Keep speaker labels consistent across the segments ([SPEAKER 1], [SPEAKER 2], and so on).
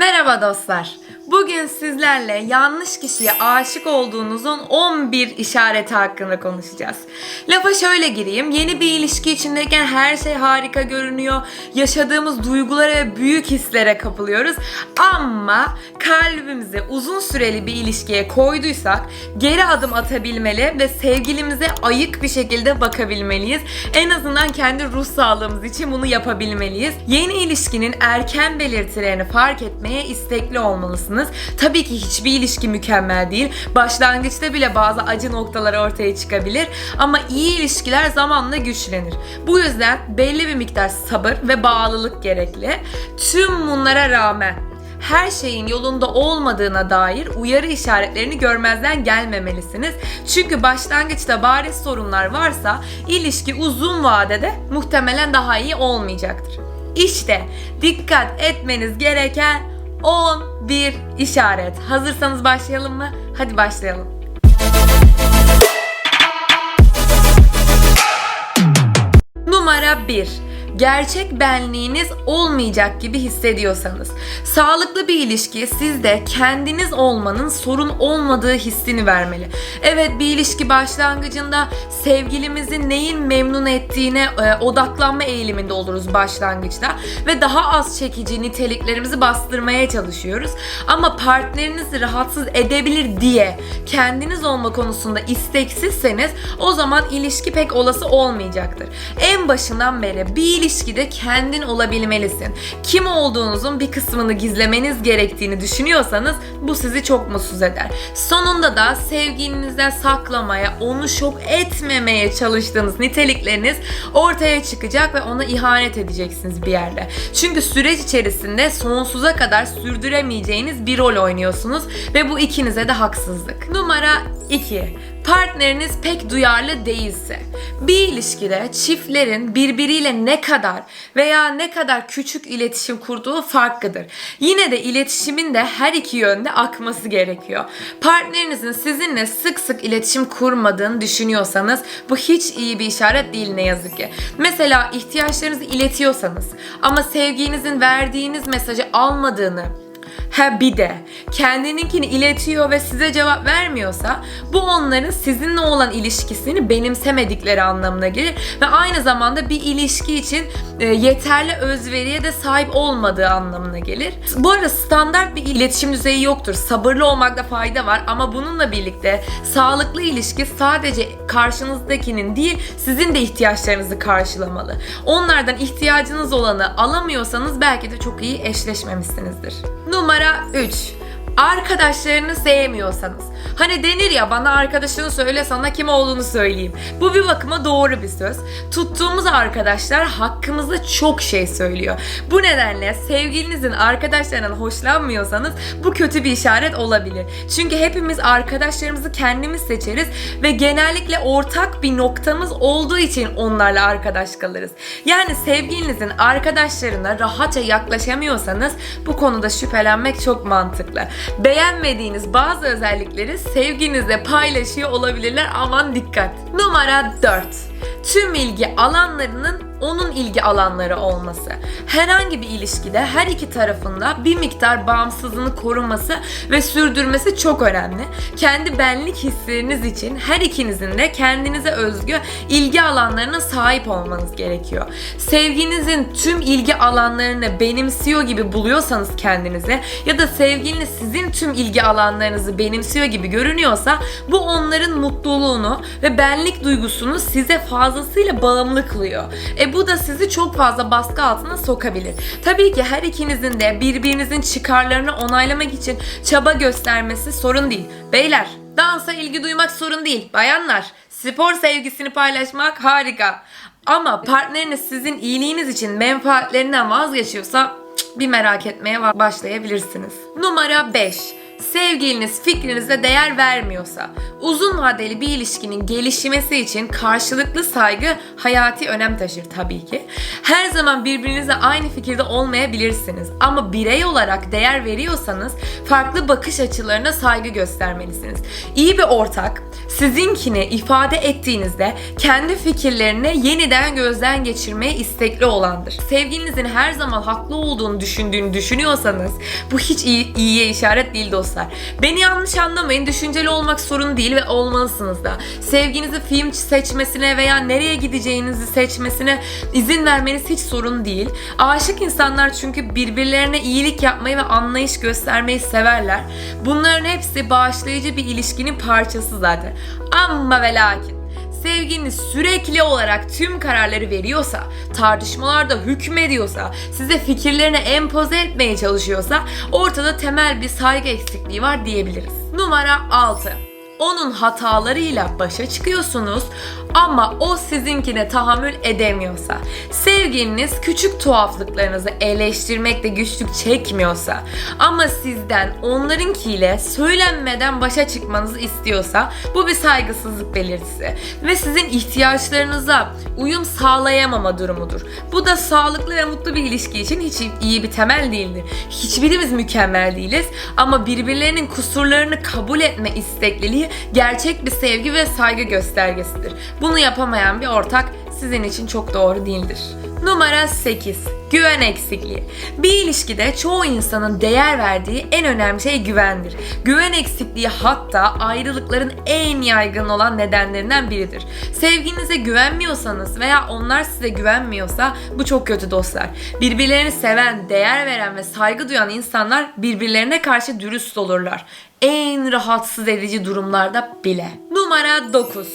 [SPEAKER 1] Merhaba dostlar. Bugün sizlerle yanlış kişiye aşık olduğunuzun 11 işareti hakkında konuşacağız. Lafa şöyle gireyim. Yeni bir ilişki içindeyken her şey harika görünüyor. Yaşadığımız duygulara ve büyük hislere kapılıyoruz. Ama kalbimizi uzun süreli bir ilişkiye koyduysak geri adım atabilmeli ve sevgilimize ayık bir şekilde bakabilmeliyiz. En azından kendi ruh sağlığımız için bunu yapabilmeliyiz. Yeni ilişkinin erken belirtilerini fark etmeye istekli olmalısınız. Tabii ki hiçbir ilişki mükemmel değil. Başlangıçta bile bazı acı noktalar ortaya çıkabilir ama iyi ilişkiler zamanla güçlenir. Bu yüzden belli bir miktar sabır ve bağlılık gerekli. Tüm bunlara rağmen her şeyin yolunda olmadığına dair uyarı işaretlerini görmezden gelmemelisiniz. Çünkü başlangıçta bariz sorunlar varsa ilişki uzun vadede muhtemelen daha iyi olmayacaktır. İşte dikkat etmeniz gereken 11 işaret. Hazırsanız başlayalım mı? Hadi başlayalım. Numara 1. Gerçek benliğiniz olmayacak gibi hissediyorsanız. Sağlıklı bir ilişki sizde kendiniz olmanın sorun olmadığı hissini vermeli. Evet bir ilişki başlangıcında sevgilimizi neyin memnun ettiğine e, odaklanma eğiliminde oluruz başlangıçta ve daha az çekici niteliklerimizi bastırmaya çalışıyoruz. Ama partnerinizi rahatsız edebilir diye kendiniz olma konusunda isteksizseniz o zaman ilişki pek olası olmayacaktır. En başından beri bir ilişkide kendin olabilmelisin. Kim olduğunuzun bir kısmını gizlemeniz gerektiğini düşünüyorsanız bu sizi çok mutsuz eder. Sonunda da sevgilinizden saklamaya, onu şok etmemeye çalıştığınız nitelikleriniz ortaya çıkacak ve ona ihanet edeceksiniz bir yerde. Çünkü süreç içerisinde sonsuza kadar sürdüremeyeceğiniz bir rol oynuyorsunuz ve bu ikinize de haksızlık. Numara 2. Partneriniz pek duyarlı değilse. Bir ilişkide çiftlerin birbiriyle ne kadar veya ne kadar küçük iletişim kurduğu farklıdır. Yine de iletişimin de her iki yönde akması gerekiyor. Partnerinizin sizinle sık sık iletişim kurmadığını düşünüyorsanız bu hiç iyi bir işaret değil ne yazık ki. Mesela ihtiyaçlarınızı iletiyorsanız ama sevginizin verdiğiniz mesajı almadığını Ha bir de kendininkini iletiyor ve size cevap vermiyorsa bu onların sizinle olan ilişkisini benimsemedikleri anlamına gelir ve aynı zamanda bir ilişki için e, yeterli özveriye de sahip olmadığı anlamına gelir. Bu arada standart bir iletişim düzeyi yoktur. Sabırlı olmakta fayda var ama bununla birlikte sağlıklı ilişki sadece karşınızdakinin değil sizin de ihtiyaçlarınızı karşılamalı. Onlardan ihtiyacınız olanı alamıyorsanız belki de çok iyi eşleşmemişsinizdir. Numara 3. Arkadaşlarını sevmiyorsanız. Hani denir ya bana arkadaşını söyle sana kim olduğunu söyleyeyim. Bu bir bakıma doğru bir söz. Tuttuğumuz arkadaşlar hakkımızda çok şey söylüyor. Bu nedenle sevgilinizin arkadaşlarından hoşlanmıyorsanız bu kötü bir işaret olabilir. Çünkü hepimiz arkadaşlarımızı kendimiz seçeriz ve genellikle ortak bir noktamız olduğu için onlarla arkadaş kalırız. Yani sevgilinizin arkadaşlarına rahatça yaklaşamıyorsanız bu konuda şüphelenmek çok mantıklı. Beğenmediğiniz bazı özellikleri sevginizle paylaşıyor olabilirler aman dikkat. Numara 4. Tüm ilgi alanlarının onun ilgi alanları olması. Herhangi bir ilişkide her iki tarafında bir miktar bağımsızlığını koruması ve sürdürmesi çok önemli. Kendi benlik hisleriniz için her ikinizin de kendinize özgü ilgi alanlarına sahip olmanız gerekiyor. Sevginizin tüm ilgi alanlarını benimsiyor gibi buluyorsanız kendinize ya da sevgiliniz sizin tüm ilgi alanlarınızı benimsiyor gibi görünüyorsa bu onların mutluluğunu ve benlik duygusunu size fazlasıyla bağımlı kılıyor. E bu da sizi çok fazla baskı altına sokabilir. Tabii ki her ikinizin de birbirinizin çıkarlarını onaylamak için çaba göstermesi sorun değil. Beyler, dansa ilgi duymak sorun değil. Bayanlar, spor sevgisini paylaşmak harika. Ama partneriniz sizin iyiliğiniz için menfaatlerinden vazgeçiyorsa bir merak etmeye başlayabilirsiniz. Numara 5. sevgiliniz fikrinize değer vermiyorsa, uzun vadeli bir ilişkinin gelişmesi için karşılıklı saygı hayati önem taşır tabii ki. Her zaman birbirinizle aynı fikirde olmayabilirsiniz ama birey olarak değer veriyorsanız farklı bakış açılarına saygı göstermelisiniz. İyi bir ortak sizinkini ifade ettiğinizde kendi fikirlerini yeniden gözden geçirmeye istekli olandır. Sevgilinizin her zaman haklı olduğunu düşündüğünü düşünüyorsanız bu hiç iyi, iyiye işaret değil dostlar. Beni yanlış anlamayın. Düşünceli olmak sorun değil ve olmalısınız da. Sevginizi film seçmesine veya nereye gideceğinizi seçmesine izin vermeniz hiç sorun değil. Aşık insanlar çünkü birbirlerine iyilik yapmayı ve anlayış göstermeyi severler. Bunların hepsi bağışlayıcı bir ilişkinin parçası zaten. Ama ve lakin sevginiz sürekli olarak tüm kararları veriyorsa, tartışmalarda hükmediyorsa, size fikirlerini empoze etmeye çalışıyorsa ortada temel bir saygı eksikliği var diyebiliriz. Numara 6 onun hatalarıyla başa çıkıyorsunuz ama o sizinkine tahammül edemiyorsa, sevgiliniz küçük tuhaflıklarınızı eleştirmekte güçlük çekmiyorsa ama sizden onlarınkiyle söylenmeden başa çıkmanızı istiyorsa bu bir saygısızlık belirtisi ve sizin ihtiyaçlarınıza uyum sağlayamama durumudur. Bu da sağlıklı ve mutlu bir ilişki için hiç iyi bir temel değildir. Hiçbirimiz mükemmel değiliz ama birbirlerinin kusurlarını kabul etme istekliliği gerçek bir sevgi ve saygı göstergesidir. Bunu yapamayan bir ortak sizin için çok doğru değildir. Numara 8. Güven eksikliği. Bir ilişkide çoğu insanın değer verdiği en önemli şey güvendir. Güven eksikliği hatta ayrılıkların en yaygın olan nedenlerinden biridir. Sevginize güvenmiyorsanız veya onlar size güvenmiyorsa bu çok kötü dostlar. Birbirlerini seven, değer veren ve saygı duyan insanlar birbirlerine karşı dürüst olurlar. En rahatsız edici durumlarda bile. Numara 9.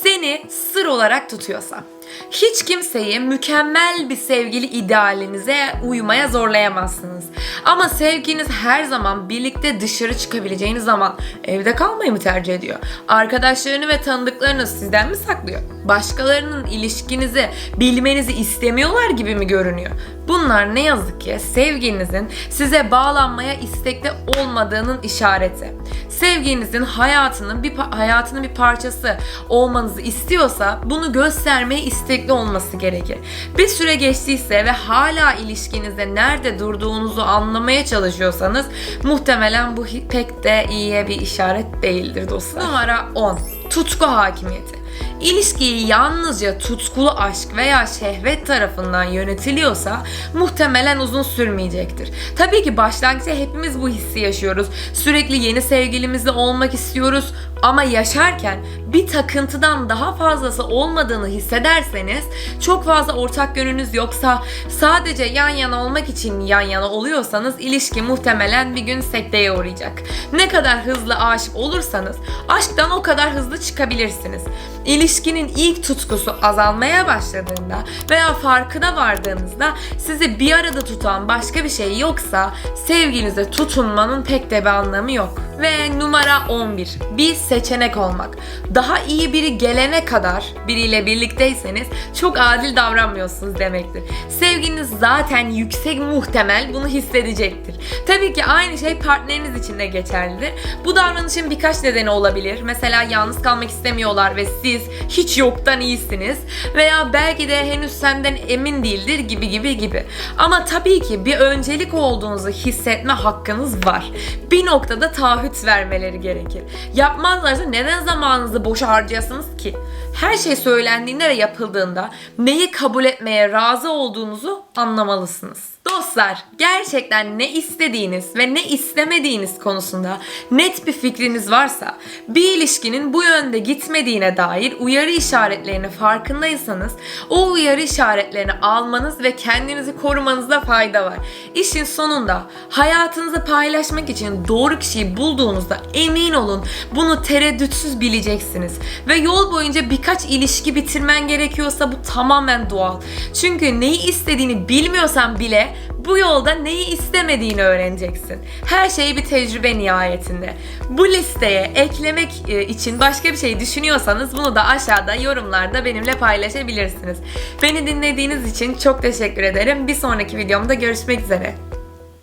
[SPEAKER 1] Seni sır olarak tutuyorsa. Hiç kimseyi mükemmel bir sevgili idealinize uymaya zorlayamazsınız. Ama sevginiz her zaman birlikte dışarı çıkabileceğiniz zaman evde kalmayı mı tercih ediyor? Arkadaşlarını ve tanıdıklarını sizden mi saklıyor? Başkalarının ilişkinizi bilmenizi istemiyorlar gibi mi görünüyor? Bunlar ne yazık ki sevginizin size bağlanmaya istekli olmadığının işareti. Sevginizin hayatının bir hayatının bir parçası olmanızı istiyorsa bunu göstermeye istekli olması gerekir. Bir süre geçtiyse ve hala ilişkinizde nerede durduğunuzu anlamaya çalışıyorsanız muhtemelen bu pek de iyiye bir işaret değildir dostlar. Numara 10. Tutku hakimiyeti. İlişkiyi yalnızca tutkulu aşk veya şehvet tarafından yönetiliyorsa muhtemelen uzun sürmeyecektir. Tabii ki başlangıçta hepimiz bu hissi yaşıyoruz. Sürekli yeni sevgilimizle olmak istiyoruz ama yaşarken bir takıntıdan daha fazlası olmadığını hissederseniz çok fazla ortak yönünüz yoksa sadece yan yana olmak için yan yana oluyorsanız ilişki muhtemelen bir gün sekteye uğrayacak. Ne kadar hızlı aşık olursanız aşktan o kadar hızlı çıkabilirsiniz. İlişkinin ilk tutkusu azalmaya başladığında veya farkına vardığınızda sizi bir arada tutan başka bir şey yoksa sevginize tutunmanın pek de bir anlamı yok. Ve numara 11. Bir seçenek olmak. Daha iyi biri gelene kadar biriyle birlikteyseniz çok adil davranmıyorsunuz demektir. Sevginiz zaten yüksek muhtemel bunu hissedecektir. Tabii ki aynı şey partneriniz için de geçerlidir. Bu davranışın birkaç nedeni olabilir. Mesela yalnız kalmak istemiyorlar ve siz hiç yoktan iyisiniz. Veya belki de henüz senden emin değildir gibi gibi gibi. Ama tabii ki bir öncelik olduğunuzu hissetme hakkınız var. Bir noktada taahhüt vermeleri gerekir. Yapmazlarsa neden zamanınızı boşa harcayasınız ki? Her şey söylendiğinde ve yapıldığında neyi kabul etmeye razı olduğunuzu anlamalısınız. Dostlar, gerçekten ne istediğiniz ve ne istemediğiniz konusunda net bir fikriniz varsa, bir ilişkinin bu yönde gitmediğine dair uyarı işaretlerini farkındaysanız, o uyarı işaretlerini almanız ve kendinizi korumanızda fayda var. İşin sonunda hayatınızı paylaşmak için doğru kişiyi bulduğunuzda emin olun bunu tereddütsüz bileceksiniz. Ve yol boyunca birkaç ilişki bitirmen gerekiyorsa bu tamamen doğal. Çünkü neyi istediğini bilmiyorsan bile bu yolda neyi istemediğini öğreneceksin. Her şey bir tecrübe nihayetinde. Bu listeye eklemek e, için başka bir şey düşünüyorsanız bunu da aşağıda yorumlarda benimle paylaşabilirsiniz. Beni dinlediğiniz için çok teşekkür ederim. Bir sonraki videomda görüşmek üzere.